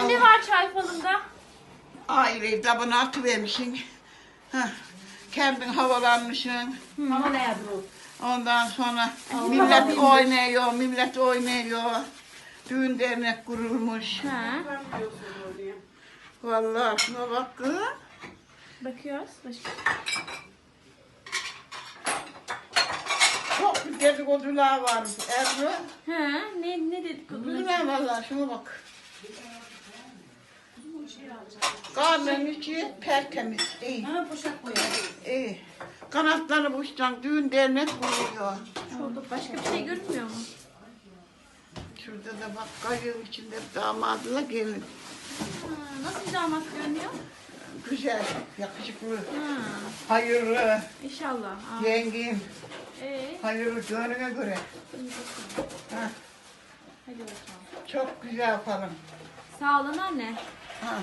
Anne ne var çay falında? Aileyi tabana atıvermişsin. Heh. Kendin havalanmışsın. Ama ne yapıyor? Ondan sonra millet oynuyor, millet oynuyor. Düğün dernek kurulmuş. Ha. Vallahi şuna bak kız. Bakıyoruz. Başka. Çok bir dedikodular var Ebru. Ha. Ne ne dedik onu? Güzel vallahi şuna bak. Karnın içi tertemiz, iyi, Hemen poşet koyalım. iyi. Kanatları uçtan düğün dernek kuruluyor. Şurada başka bir şey görünmüyor mu? Şurada da bak kayığın içinde damadıyla gelin. Ha. Nasıl bir damat görünüyor? Güzel, yakışıklı, Ha. hayırlı, İnşallah. Aa. zengin, Ee, hayırlı gönlüne göre. Ha, hadi bakalım. Çok güzel yaparım. Sağ olun anne. Ha.